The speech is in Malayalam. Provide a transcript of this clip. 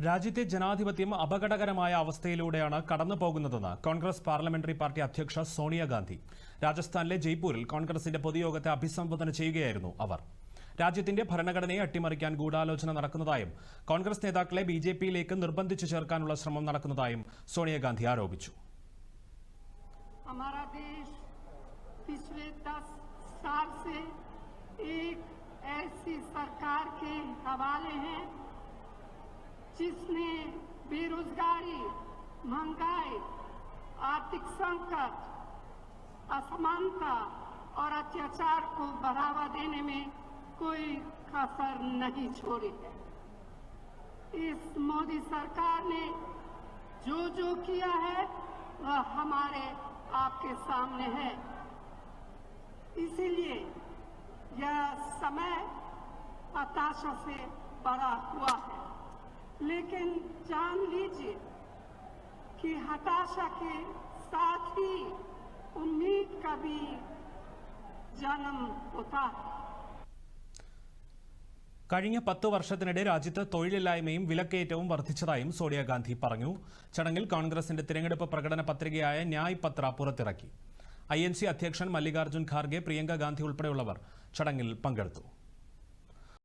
രാജ്യത്തെ ജനാധിപത്യം അപകടകരമായ അവസ്ഥയിലൂടെയാണ് കടന്നു പോകുന്നതെന്ന് കോൺഗ്രസ് പാർലമെന്ററി പാർട്ടി അധ്യക്ഷ സോണിയാഗാന്ധി രാജസ്ഥാനിലെ ജയ്പൂരിൽ കോൺഗ്രസിന്റെ പൊതുയോഗത്തെ അഭിസംബോധന ചെയ്യുകയായിരുന്നു അവർ രാജ്യത്തിന്റെ ഭരണഘടനയെ അട്ടിമറിക്കാൻ ഗൂഢാലോചന നടക്കുന്നതായും കോൺഗ്രസ് നേതാക്കളെ ബി ജെ പിയിലേക്ക് നിർബന്ധിച്ചു ചേർക്കാനുള്ള ശ്രമം നടക്കുന്നതായും സോണിയാഗാന്ധി ആരോപിച്ചു हमारा देश पिछले दस साल से एक ऐसी सरकार के हवाले है जिसने बेरोजगारी महँगाई, आर्थिक संकट, असमानता और अत्याचार को बढ़ावा देने में कोई कसर नहीं छोड़ी है। इस मोदी सरकार ने जो जो किया है, वह हमारे आपके सामने है। इसीलिए यह समय हताशा से बड़ा हुआ है। लेकिन जान लीजिए कि हताशा के साथ ही उम्मीद का भी जन्म होता है കഴിഞ്ഞ പത്ത് വർഷത്തിനിടെ രാജ്യത്ത് തൊഴിലില്ലായ്മയും വിലക്കയറ്റവും വർദ്ധിച്ചതായും സോണിയാഗാന്ധി പറഞ്ഞു ചടങ്ങിൽ കോൺഗ്രസിന്റെ തിരഞ്ഞെടുപ്പ് പ്രകടന പത്രികയായ ന്യായ് പത്ര പുറത്തിറക്കി ഐ എൻ സി അധ്യക്ഷൻ മല്ലികാർജ്ജുൻ ഖാർഗെ പ്രിയങ്ക ഗാന്ധി ഉൾപ്പെടെയുള്ളവർ ചടങ്ങിൽ പങ്കെടുത്തു